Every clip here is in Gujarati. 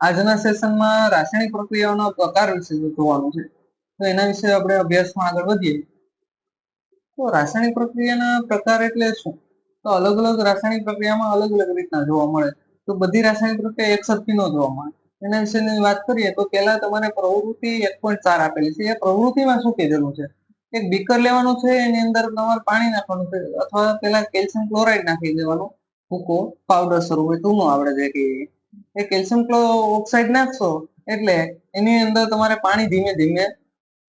આજના સેશનમાં રાસાયણિક પ્રક્રિયાઓના પ્રકાર વિશે જોવાનું છે, તો એના વિશે આપણે અભ્યાસમાં આગળ વધીએ. તો રાસાયણિક પ્રક્રિયાના પ્રકાર એટલે શું? તો અલગ અલગ રાસાયણિક પ્રક્રિયામાં અલગ અલગ રીતના જોવા મળે. તો બધી રાસાયણિક પ્રક્રિયા એક સરખી ન જોવા મળે. એના વિશેની વાત કરીએ તો પહેલા તમારે પ્રવૃત્તિ એક પોઈન્ટ ચાર આપેલી છે. એ પ્રવૃત્તિમાં શું કીધેલું છે? એક બીકર લેવાનું છે, એની અંદર તમારે પાણી નાખવાનું છે. અથવા પેલા કેલ્શિયમ ક્લોરાઇડ નાખી દેવાનું. ભૂકો પાવડર સ્વરૂપે ચૂનો આપણે જે કહીએ. એ કેલ્શિયમ ઓક્સાઇડ નાખશો એટલે એની અંદર તમારે પાણી ધીમે ધીમે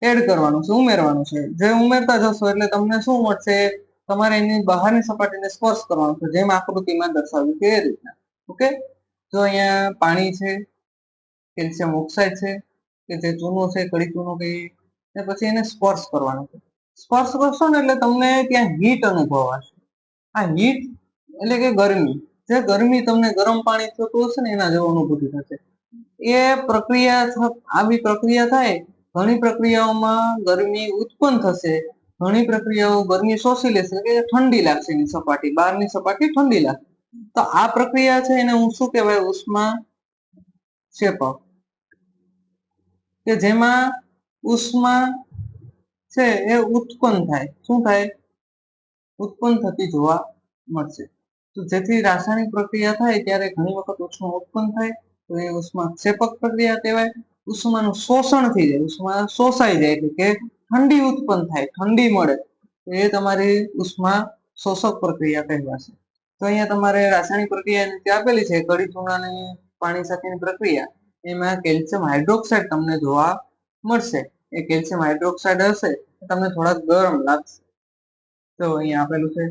એડ કરવાનું છે, ઉમેરવાનું છે. જે ઉમેરતા જશો એટલે તમને શું મળશે? તમારે એની બહારની સપાટીને સ્પર્શ કરવાનું છે, જેમ આકૃતિમાં દર્શાવ્યું છે એ રીતના. ઓકે? જો અહીંયા પાણી છે, કેલ્શિયમ ઓક્સાઇડ છે, કે જે ચૂનો છે, કડી ચૂનો કહીએ ને પછી એને સ્પર્શ કરવાનો છે. સ્પર્શ કરશો ને એટલે તમને ત્યાં હીટ અનુભવાશે. આ હીટ એટલે કે ગરમી. જે ગરમી તમને ગરમ પાણી થતું હશે ને એના જેવો અનુભૂતિ થશે. એ પ્રક્રિયા આવી પ્રક્રિયા થાય, ઘણી પ્રક્રિયાઓમાં ગરમી ઉત્પન્ન થશે. ઘણી પ્રક્રિયાઓ ગરમી શોષી લેશે કે ઠંડી લાગશે એની સપાટી, બહારની સપાટી ઠંડી લાગશે. તો આ પ્રક્રિયા છે એને હું શું કહેવાય, ઉષ્મા ક્ષેપક કે જેમાં ઉષ્મા છે એ ઉત્પન્ન થાય. શું થાય? ઉત્પન્ન થતી જોવા મળશે. તો જેથી રાસાયણિક પ્રક્રિયા થાય ત્યારે ઘણી વખત ઉષ્મા ઉત્પન્ન થાય, તો એ ઉષ્મા ક્ષેપક પ્રક્રિયા કહેવાય. ઉષ્માનું શોષણ થઈ જાય, ઉષ્મા શોષાઈ જાય એટલે કે ઠંડી ઉત્પન્ન થાય, ઠંડી મળે. એ તમારી ઉષ્મા શોષક પ્રક્રિયા કહેવાશે. તો અહીંયા તમારે રાસાયણિક પ્રક્રિયા નીચે આપેલી છે કડી ચૂનાની પાણી સાથેની પ્રક્રિયા, એમાં કેલ્શિયમ હાઇડ્રોક્સાઇડ તમને જોવા મળશે. એ કેલ્શિયમ હાઇડ્રોક્સાઇડ હશે તમને થોડાક ગરમ લાગશે. તો અહીંયા આપેલું છે.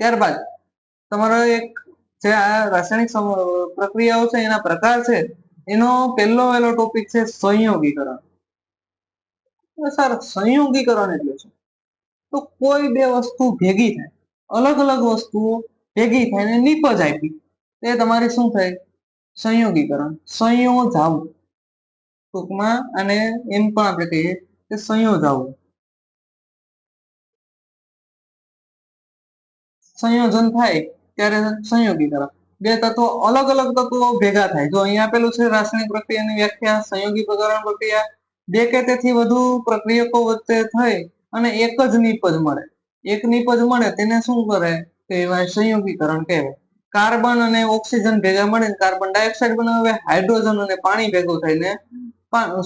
ત્યારબાદ તમારો એક જે આ રાસાયણિક પ્રક્રિયાઓ છે, એના પ્રકાર છે, એનો પહેલો વહેલો ટોપિક છે સંયોગીકરણ. સર, સંયોગીકરણ એટલે શું? તો કોઈ બે વસ્તુ ભેગી થાય, અલગ અલગ વસ્તુઓ ભેગી થાય ને નીપજ આપી, તે તમારે શું થાય? સંયોગીકરણ, સંયોજાવું. ટૂંકમાં અને એમ પણ આપણે કહીએ કે સંયોજાવું. સંયોજન થાય. ત્યારે સંયોગીકરણ બે તત્વો અલગ અલગ તત્વો ભેગા થાય. જો અહીંયા આપેલું છે રાસાયણિક પ્રક્રિયાની વ્યાખ્યા સંયોગીકરણ પ્રક્રિયા, બે કે તેથી વધુ પ્રક્રિયકો વચ્ચે થઈ અને એક જ નિપજ મળે. એક નિપજ મળે તેને શું કરે? કહેવાય સંયોગીકરણ કહેવાય. કાર્બન અને ઓક્સિજન ભેગા મળે કાર્બન ડાયોક્સાઇડ બનાવે, હાઇડ્રોજન અને પાણી ભેગું થઈને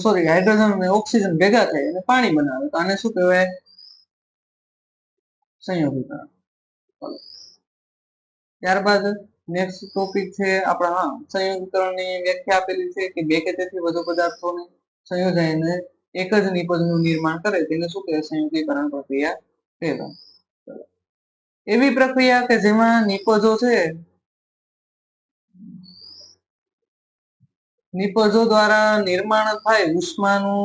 સોરી હાઇડ્રોજન અને ઓક્સિજન ભેગા થાય અને પાણી બનાવે. તો આને શું કહેવાય? સંયોગીકરણ. ત્યારબાદ નેક્સ્ટ ટોપિક છે આપણા, હા, સંયોગીકરણની વ્યાખ્યા આપેલી છે કે બે કે તેથી વધુ પદાર્થોને સંયોજાઈને એક જ નિપજનું નિર્માણ કરે, તેને શું કહે સંયોગીકરણ પ્રક્રિયા કહેવાય. એવી પ્રક્રિયા કે જેમાં નિપજો છે, નિપજો દ્વારા નિર્માણ થાય, ઉષ્માનું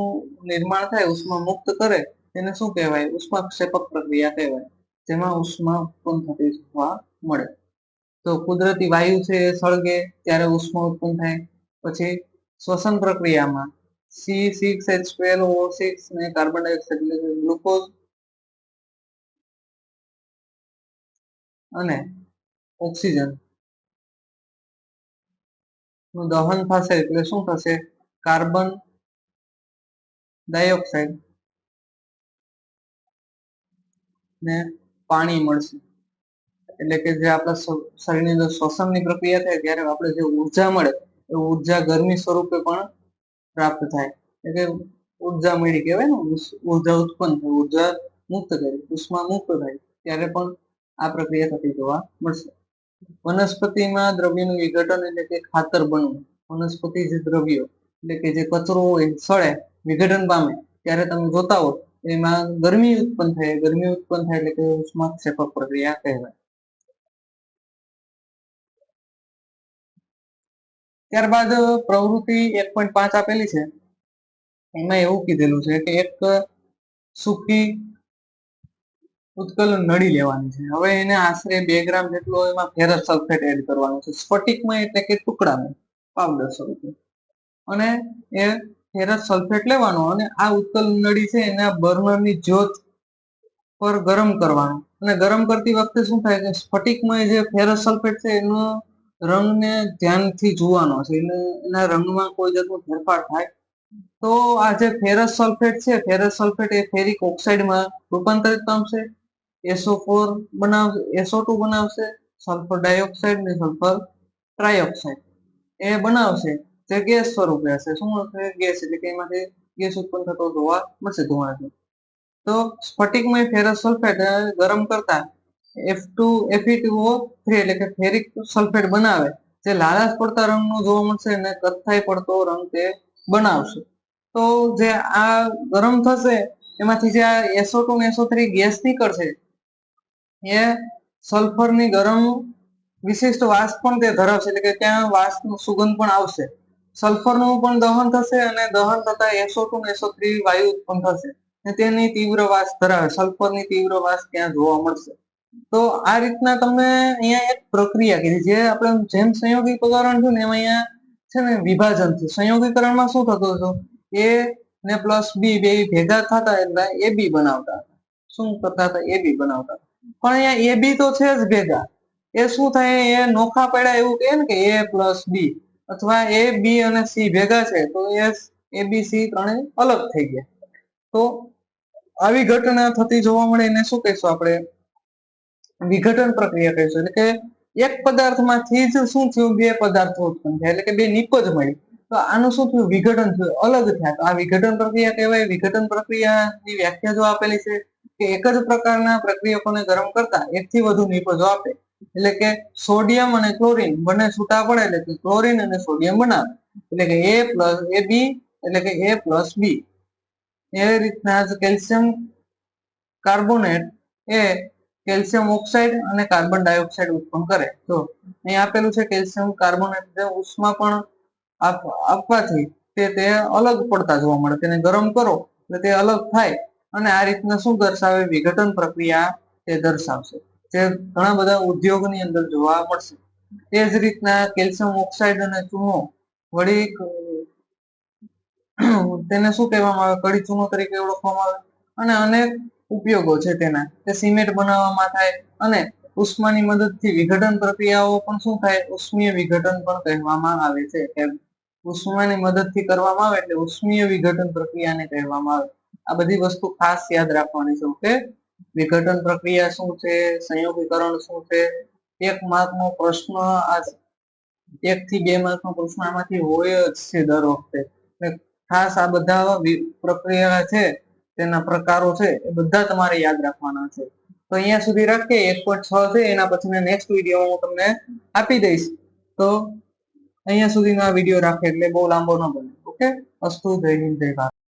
નિર્માણ થાય, ઉષ્મા મુક્ત કરે, તેને શું કહેવાય? ઉષ્મા ક્ષેપક પ્રક્રિયા કહેવાય, જેમાં ઉષ્મા ઉત્પન્ન થતી જોવા મળે. તો કુદરતી વાયુ છે, એ સળગે ત્યારે ઉષ્મા ઉત્પન્ન થાય. પછી શ્વસન પ્રક્રિયામાં C six H twelve O six ને કાર્બન ડાયોક્સાઇડ એટલે ગ્લુકોઝ અને ઓક્સિજનનું દહન થશે એટલે શું થશે? કાર્બન ડાયોક્સાઇડ ને પાણી મળશે. એટલે કે જે આપણા શરીરની અંદર શ્વસનની પ્રક્રિયા થાય ત્યારે આપણે જે ઊર્જા મળે એ ઊર્જા ગરમી સ્વરૂપે પણ પ્રાપ્ત થાય. એટલે કે ઊર્જા મળી કહેવાય ને ઊર્જા ઉત્પન્ન થાય, ઊર્જા મુક્ત કરી ઉષ્મા મુક્ત થાય, ત્યારે પણ આ પ્રક્રિયા થતી જોવા મળશે. વનસ્પતિમાં દ્રવ્યનું વિઘટન એટલે કે ખાતર બનવું. વનસ્પતિ જે દ્રવ્યો એટલે કે જે કચરો હોય સળે, વિઘટન પામે, ત્યારે તમે જોતા હો, એમાં ગરમી ઉત્પન્ન થાય, ગરમી ઉત્પન્ન થાય એટલે કે ઉષ્માક્ષેપક પ્રક્રિયા કહેવાય. ત્યારબાદ પ્રવૃત્તિ એક પોઈન્ટ પાંચ આપેલી છે. એમાં એવું કીધેલું છે કે એક સૂકી ઉત્કલ નળી લેવાની છે. હવે એને આશરે બે ગ્રામ જેટલો એમાં ફેરસ સલ્ફેટ એડ કરવાનું છે. સ્ફટિકમાં એટલે કે ટુકડામાં, પાવડર સ્વરૂપે. અને એ ફેરસ સલ્ફેટ લેવાનો અને આ ઉત્કલ નળી છે એના બર્નરની જ્યોત પર ગરમ કરવાનું. અને ગરમ કરતી વખતે શું થાય કે સ્ફટિકમાં જે ફેરસ સલ્ફેટ છે એનો રંગને ધ્યાનથી જોવાનો છે. એટલે એના રંગમાં કોઈ જાતનો ફેરફાર થાય તો આ જે ફેરસ સલ્ફેટ છે ફેરસ સલ્ફેટ એ ફેરિક ઓક્સાઇડમાં રૂપાંતરિત પામશે. એસો ફોર બનાવશે એસો ટુ બનાવશે સલ્ફર ડાયોક્સાઇડ ને સલ્ફર ટ્રાયોક્સાઇડ એ બનાવશે, જે ગેસ સ્વરૂપે હશે. શું હશે ગેસ, એટલે કે એમાંથી ગેસ ઉત્પન્ન થતો જોવા મળશે ધુમાડો તો સ્ફટિકમય ફેરસ સલ્ફેટ ગરમ કરતા એફ ટુ એફઈટીઓ થ્રી એટલે કે ફેરિક સલ્ફેટ બનાવે. જે લાલાશ પડતા રંગનો જોવા મળશે અને કથ્થાઈ પડતો રંગ તે બનાવશે. તો જે આ ગરમ થશે, એમાંથી જે આ એસો ટુ ને એસો થ્રી ગેસ નીકળશે, એ સલ્ફરની ગરમ વિશિષ્ટ વાસ પણ તે ધરાવશે. એટલે કે ત્યાં વાસનો સુગંધ પણ આવશે. સલ્ફરનું પણ દહન થશે અને દહન થતા એસો ટુ એસો થ્રી વાયુ ઉત્પન્ન થશે. તેની તીવ્ર વાસ ધરાવે. સલ્ફરની તીવ્ર વાસ ત્યાં જોવા મળશે. તો આ રીતના તમે અહીંયા એક પ્રક્રિયા કીધી જે આપણે જેમ સંયોગીકરણ થયું ને એમાં અહીંયા છે ને વિભાજન થયું. સંયોગીકરણમાં શું થતું હતું? એ ને પ્લસ બી બે ભેગા થતા એટલે એ બી બનાવતા હતા. શું કરતા હતા? એ બી બનાવતા પણ અહીંયા એ બી તો છે જ ભેગા. એ શું થાય? એ નોખા પડ્યા એવું કહે ને કે એ પ્લસ બી અથવા એ બી અને સી ભેગા છે તો એ એ બી સી ત્રણેય અલગ થઈ ગયા. તો આવી ઘટના થતી જોવા મળે, એને શું કહીશું આપણે? વિઘટન પ્રક્રિયા કહીશું એટલે કે એક પદાર્થમાંથી જ શું થયું? બે પદાર્થો ઉત્પન્ન થયા. એટલે કે બે નિપજ મળી. તો આનું શું થયું? વિઘટન થયું. અલગ થયા. તો આ વિઘટન પ્રક્રિયા કહેવાય. વિઘટન પ્રક્રિયાની વ્યાખ્યા જો આપેલી છે કે એક જ પ્રકારના પ્રક્રિયકોને ગરમ કરતા? એકથી વધુ નિપજો આપે. એટલે કે સોડિયમ અને ક્લોરીન બંને છૂટા પડે એટલે કે ક્લોરીન અને સોડિયમ બનાવે. એટલે કે એ પ્લસ એ બી એટલે કે એ પ્લસ બી એ રીતના કેલ્શિયમ કાર્બોનેટ એ કેલ્શિયમ ઓક્સાઇડ અને કાર્બન ડાયોક્સાઇડ ઉત્પન્ન કરે. તો અહીં આપેલું છે કેલ્શિયમ કાર્બોનેટ ઉષ્મા પણ આપવાથી તે તે અલગ પડતા જોવા મળે. તેને ગરમ કરો એટલે તે અલગ થાય અને આ રીતના શું દર્શાવે? વિઘટન પ્રક્રિયા તે દર્શાવશે. જે ઘણા બધા ઉદ્યોગની અંદર જોવા મળશે. તે જ રીતના કેલ્શિયમ ઓક્સાઇડ અને ચૂનો વળી તેને શું કહેવામાં આવે? કડી ચૂનો તરીકે ઓળખવામાં આવે. અને અનેક ઉપયોગો છે તેના. તે સિમેન્ટ બનાવવામાં થાય અને ઉષ્માની મદદથી વિઘટન પ્રક્રિયાઓ પણ શું થાય? ઉષ્મીય વિઘટન પણ કહેવામાં આવે છે. કે ઉષ્માની મદદથી કરવામાં આવે એટલે ઉષ્મીય વિઘટન પ્રક્રિયાને કહેવામાં આવે. આ બધી વસ્તુ ખાસ યાદ રાખવાની છે, ઓકે? વિઘટન પ્રક્રિયા શું છે? સંયોગીકરણ શું છે? એક માર્કનો પ્રશ્ન આ એક થી બે માર્કનો પ્રશ્ન આમાંથી હોય જ છે દર વખતે. ખાસ આ બધા પ્રક્રિયા છે તેના પ્રકારો છે, એ બધા તમારે યાદ રાખવાના છે. તો અહીંયા સુધી રાખીએ, એક પોઈન્ટ છ છે, એના પછી નેક્સ્ટ વીડિયો હું તમને આપી દઈશ. તો અહીંયા સુધીનો આ વીડિયો રાખે એટલે બહુ લાંબો ન બને ઓકે અસ્તુ, જય હિન્દ, જય ભારત.